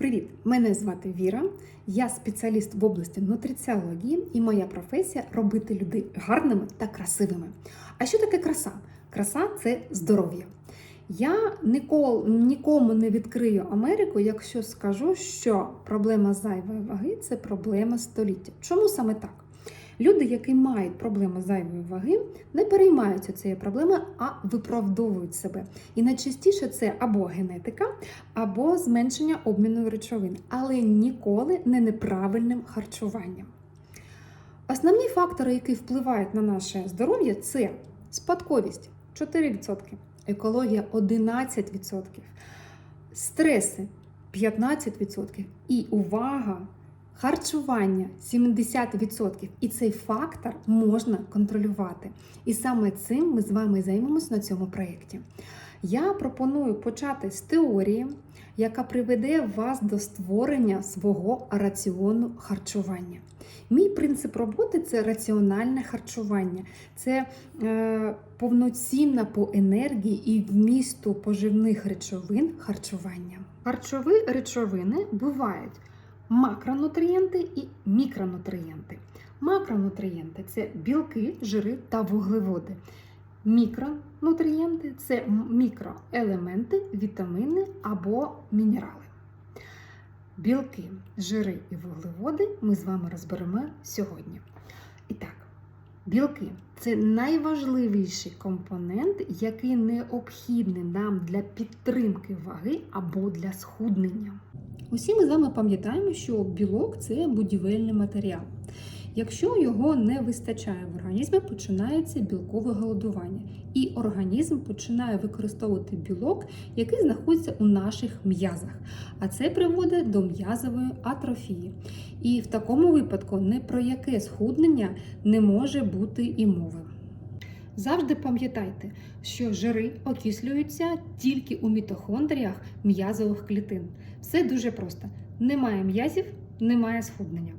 Привіт! Мене звати Віра. Я спеціаліст в області нутриціології, і моя професія робити людей гарними та красивими. А що таке краса? Краса це здоров'я. Я нікол, нікому не відкрию Америку, якщо скажу, що проблема зайвої ваги це проблема століття. Чому саме так? Люди, які мають проблеми зайвої ваги, не переймаються цією проблемою, а виправдовують себе. І найчастіше це або генетика, або зменшення обміну речовин, але ніколи не неправильним харчуванням. Основні фактори, які впливають на наше здоров'я, це спадковість 4%, екологія 11%, стреси 15% і увага. Харчування 70%. І цей фактор можна контролювати. І саме цим ми з вами займемось на цьому проєкті. Я пропоную почати з теорії, яка приведе вас до створення свого раціону харчування. Мій принцип роботи це раціональне харчування, це е, повноцінна по енергії і вмісту поживних речовин харчування. Харчові речовини бувають макронутрієнти і мікронутрієнти. Макронутрієнти це білки, жири та вуглеводи. Мікронутрієнти це мікроелементи, вітаміни або мінерали. Білки, жири і вуглеводи ми з вами розберемо сьогодні. І так, білки це найважливіший компонент, який необхідний нам для підтримки ваги або для схуднення. Усі ми з вами пам'ятаємо, що білок це будівельний матеріал. Якщо його не вистачає в організмі, починається білкове голодування, і організм починає використовувати білок, який знаходиться у наших м'язах. А це приводить до м'язової атрофії. І в такому випадку не про яке схуднення не може бути і мови. Завжди пам'ятайте, що жири окислюються тільки у мітохондріях м'язових клітин. Все дуже просто: немає м'язів, немає схуднення.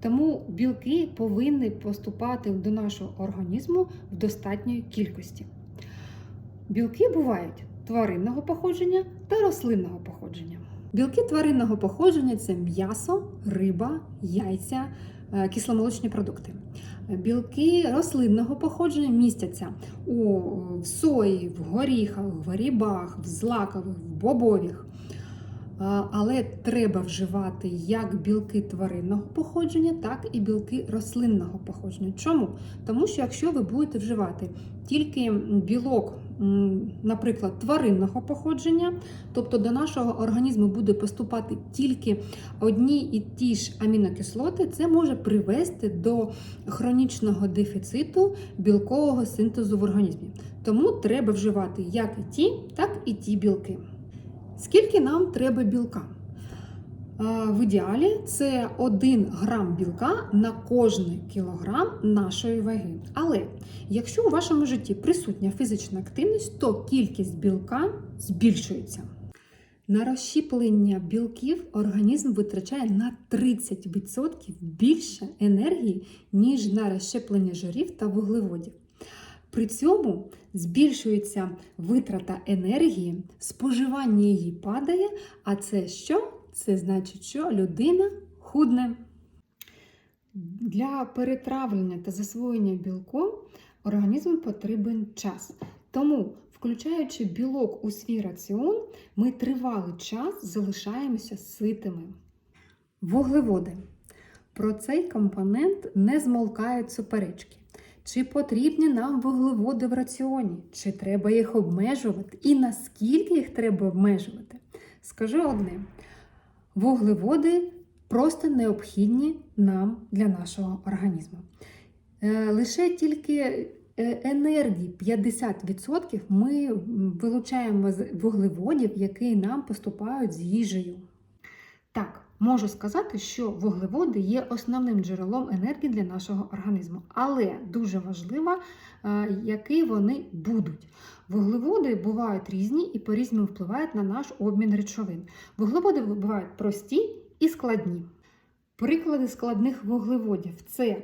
Тому білки повинні поступати до нашого організму в достатньої кількості. Білки бувають тваринного походження та рослинного походження. Білки тваринного походження це м'ясо, риба, яйця, е, кисломолочні продукти. Білки рослинного походження містяться у в сої, в горіхах, в грибах, в злакових, в бобових. Але треба вживати як білки тваринного походження, так і білки рослинного походження. Чому? Тому що якщо ви будете вживати тільки білок, наприклад, тваринного походження, тобто до нашого організму буде поступати тільки одні і ті ж амінокислоти, це може привести до хронічного дефіциту білкового синтезу в організмі. Тому треба вживати як і ті, так і ті білки. Скільки нам треба білка? В ідеалі це 1 грам білка на кожний кілограм нашої ваги. Але якщо у вашому житті присутня фізична активність, то кількість білка збільшується. На розщіплення білків організм витрачає на 30% більше енергії, ніж на розщеплення жирів та вуглеводів. При цьому збільшується витрата енергії, споживання її падає. А це що? Це значить, що людина худне. Для перетравлення та засвоєння білку організму потрібен час. Тому, включаючи білок у свій раціон, ми тривалий час залишаємося ситими. Вуглеводи. Про цей компонент не змолкають суперечки. Чи потрібні нам вуглеводи в раціоні? Чи треба їх обмежувати? І наскільки їх треба обмежувати? Скажу одне: вуглеводи просто необхідні нам для нашого організму. Е, лише тільки е, енергії 50% ми вилучаємо з вуглеводів, які нам поступають з їжею. Так. Можу сказати, що вуглеводи є основним джерелом енергії для нашого організму, але дуже важливо, які вони будуть. Вуглеводи бувають різні і по-різному впливають на наш обмін речовин. Вуглеводи бувають прості і складні. Приклади складних вуглеводів це е,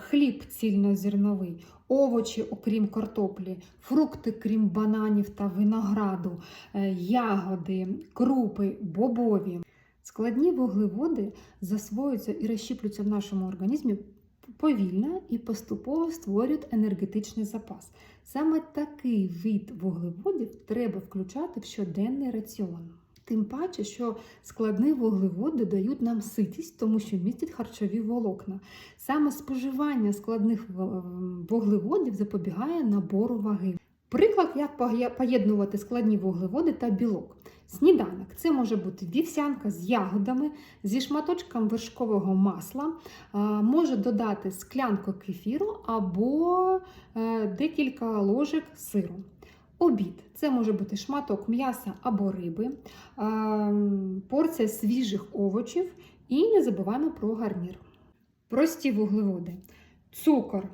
хліб цільнозерновий, овочі, окрім картоплі, фрукти, крім бананів та винограду, е, ягоди, крупи, бобові. Складні вуглеводи засвоюються і розщіплюються в нашому організмі повільно і поступово створюють енергетичний запас. Саме такий вид вуглеводів треба включати в щоденний раціон. Тим паче, що складні вуглеводи дають нам ситість, тому що містять харчові волокна. Саме споживання складних вуглеводів запобігає набору ваги. Приклад, як поєднувати складні вуглеводи та білок. Сніданок це може бути вівсянка з ягодами, зі шматочком вершкового масла, може додати склянку кефіру або е, декілька ложок сиру. Обід це може бути шматок м'яса або риби, порція свіжих овочів і не забуваємо про гарнір. Прості вуглеводи: цукор,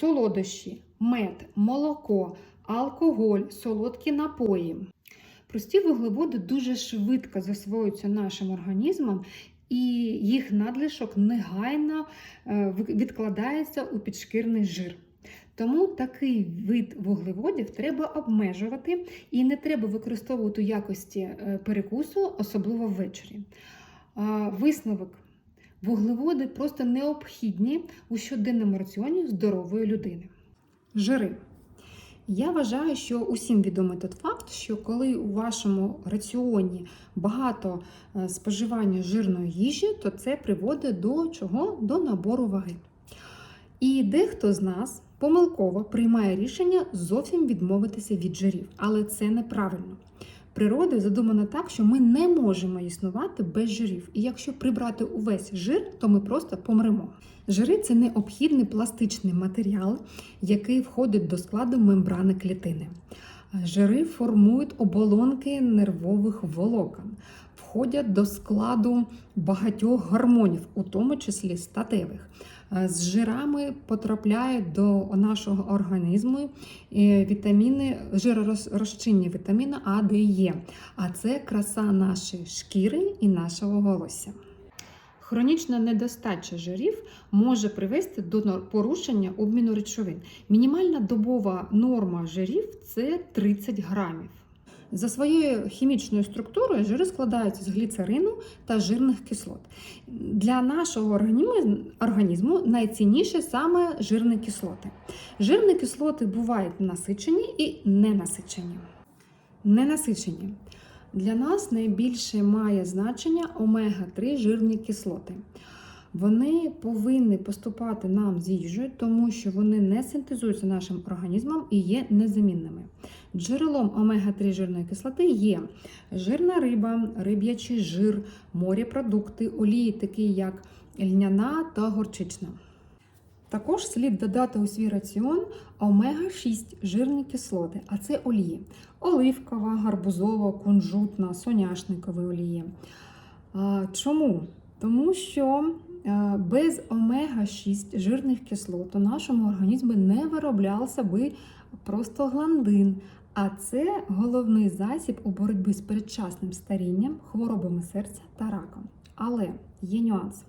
солодощі, мед, молоко, алкоголь, солодкі напої. Прості вуглеводи дуже швидко засвоюються нашим організмом, і їх надлишок негайно е, відкладається у підшкірний жир. Тому такий вид вуглеводів треба обмежувати і не треба використовувати у якості е, перекусу, особливо ввечері. Висновок. Вуглеводи просто необхідні у щоденному раціоні здорової людини. Жири. Я вважаю, що усім відомий той факт, що коли у вашому раціоні багато е, споживання жирної їжі, то це приводить до чого? До набору ваги. І дехто з нас помилково приймає рішення зовсім відмовитися від жирів, але це неправильно. Природою задумано так, що ми не можемо існувати без жирів. І якщо прибрати увесь жир, то ми просто помремо. Жири це необхідний пластичний матеріал, який входить до складу мембрани клітини. Жири формують оболонки нервових волокон, входять до складу багатьох гормонів, у тому числі статевих. Е, З жирами потрапляють до нашого організму е, вітаміни, жиророзчинні вітаміни А, Д Е. А це краса нашої шкіри і нашого волосся. Хронічна недостача жирів може привести до порушення обміну речовин. Мінімальна добова норма жирів це 30 грамів. За своєю хімічною структурою жири складаються з гліцерину та жирних кислот. Для нашого організму, найцінніше саме жирні кислоти. Жирні кислоти бувають насичені і ненасичені. Ненасичені. Для нас найбільше має значення омега-3 жирні кислоти. Вони повинні поступати нам з їжею, тому що вони не синтезуються нашим організмом і є незамінними. Джерелом омега-3 жирної кислоти є жирна риба, риб'ячий жир, морепродукти, олії, такі як льняна та горчична. Також слід додати у свій раціон омега-6 жирні кислоти, а це олії: оливкова, гарбузова, кунжутна, соняшникові олії. Чому? Тому що е, без омега-6 жирних кислот у нашому організмі не вироблявся би простагландин, а це головний засіб у боротьбі з передчасним старінням, хворобами серця та раком. Але є нюанс.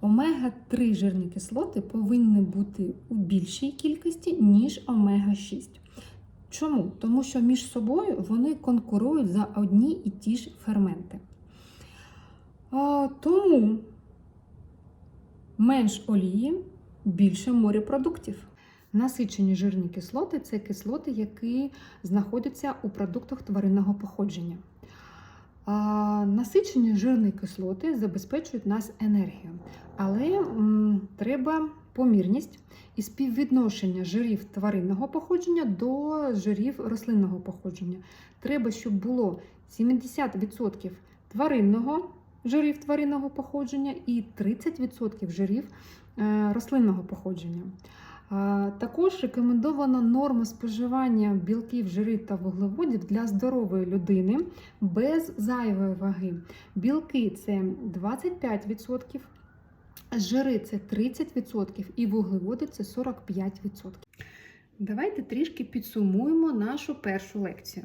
Омега-3 жирні кислоти повинні бути у більшій кількості, ніж омега-6. Чому? Тому що між собою вони конкурують за одні і ті ж ферменти. А, тому менш олії, більше морепродуктів. Насичені жирні кислоти це кислоти, які знаходяться у продуктах тваринного походження. Насичені жирні кислоти забезпечують нас енергію, але треба помірність і співвідношення жирів тваринного походження до жирів рослинного походження. Треба, щоб було 70% тваринного жирів тваринного походження і 30% жирів е, рослинного походження. Також рекомендована норма споживання білків, жирів та вуглеводів для здорової людини без зайвої ваги. Білки це 25%, жири це 30% і вуглеводи це 45%. Давайте трішки підсумуємо нашу першу лекцію.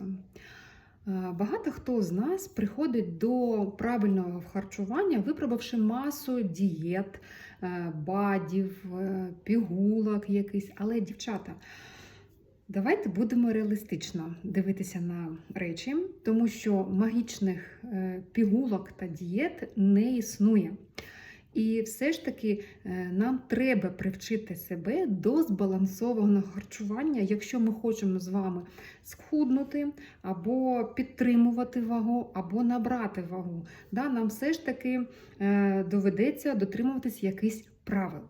Багато хто з нас приходить до правильного харчування, випробувавши масу дієт, бадів, е, пігулок якийсь. Але, дівчата, давайте будемо реалістично дивитися на речі, тому що магічних е, пігулок та дієт не існує. І все ж таки е, нам треба привчити себе до збалансованого харчування, якщо ми хочемо з вами схуднути, або підтримувати вагу, або набрати вагу. Да, Нам все ж таки е, доведеться дотримуватись якихось правил.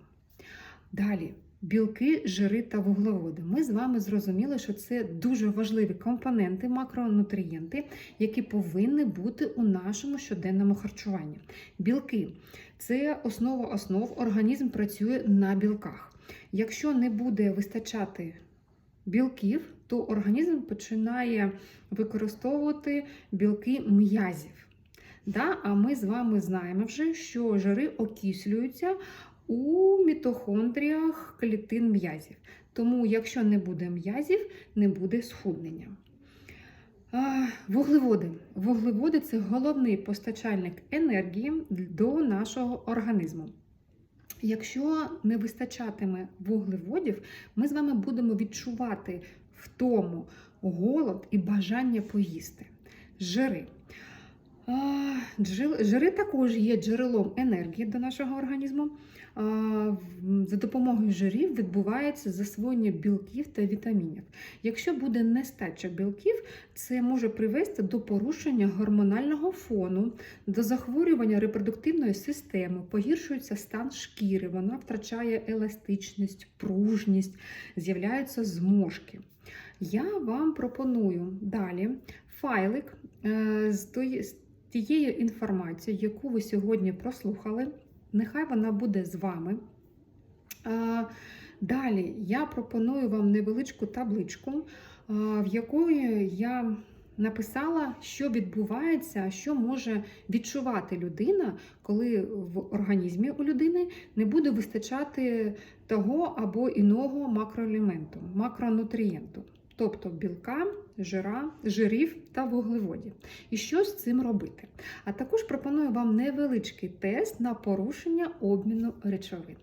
Далі. Білки, жири та вуглеводи. Ми з вами зрозуміли, що це дуже важливі компоненти, макронутрієнти, які повинні бути у нашому щоденному харчуванні. Білки це основа основ. Організм працює на білках. Якщо не буде вистачати білків, то організм починає використовувати білки м'язів. Да? А ми з вами знаємо вже, що жири окислюються у мітохондріях клітин м'язів. Тому, якщо не буде м'язів, не буде схуднення. Вуглеводи. Вуглеводи це головний постачальник енергії до нашого організму. Якщо не вистачатиме вуглеводів, ми з вами будемо відчувати втому голод і бажання поїсти. Жири. Жири також є джерелом енергії до нашого організму. За допомогою жирів відбувається засвоєння білків та вітамінів. Якщо буде нестача білків, це може привести до порушення гормонального фону, до захворювання репродуктивної системи, погіршується стан шкіри, вона втрачає еластичність, пружність, з'являються зможки. Я вам пропоную далі файлик е, з тією інформацією, яку ви сьогодні прослухали. Нехай вона буде з вами. Далі я пропоную вам невеличку табличку, в якої я написала, що відбувається, що може відчувати людина, коли в організмі у людини не буде вистачати того або іного макроелементу, макронутрієнту тобто білка, жира, жирів та вуглеводів. І що з цим робити? А також пропоную вам невеличкий тест на порушення обміну речовин.